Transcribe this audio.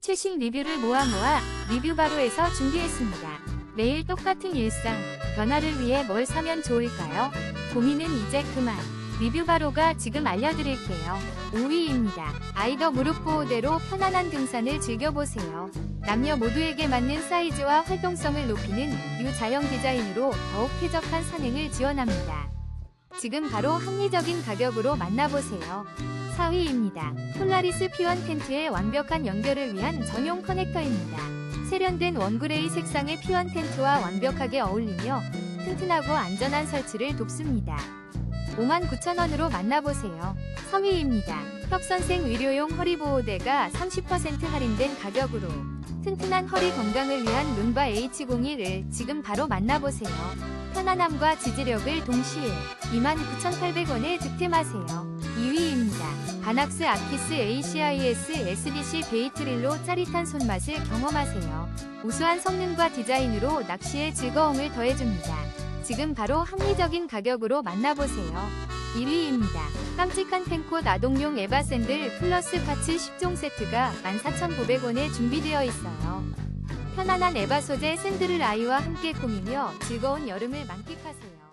최신 리뷰를 모아 모아 리뷰 바로에서 준비했습니다. 매일 똑같은 일상, 변화를 위해 뭘 사면 좋을까요? 고민은 이제 그만. 리뷰 바로가 지금 알려드릴게요. 5위입니다. 아이더 무릎 보호대로 편안한 등산을 즐겨보세요. 남녀 모두에게 맞는 사이즈와 활동성을 높이는 유자형 디자인으로 더욱 쾌적한 산행을 지원합니다. 지금 바로 합리적인 가격으로 만나보세요. 4위입니다. 폴라리스 P1 텐트의 완벽한 연결을 위한 전용 커넥터입니다. 세련된 원그레이 색상의 P1 텐트와 완벽하게 어울리며 튼튼하고 안전한 설치를 돕습니다. 59,000원으로 만나보세요. 3위입니다. 혁선생 의료용 허리보호대가 30% 할인된 가격으로 튼튼한 허리 건강을 위한 룸바 H01을 지금 바로 만나보세요. 편안함과 지지력을 동시에 29,800원에 득템하세요. 2위입니다. 바낙스 아키스 ACIS SDC 베이트릴로 짜릿한 손맛을 경험하세요. 우수한 성능과 디자인으로 낚시의 즐거움을 더해줍니다. 지금 바로 합리적인 가격으로 만나보세요. 1위입니다. 깜찍한 펜콧 아동용 에바 샌들 플러스 파츠 10종 세트가 14,900원에 준비되어 있어요. 편안한 에바 소재 샌들을 아이와 함께 꾸미며 즐거운 여름을 만끽하세요.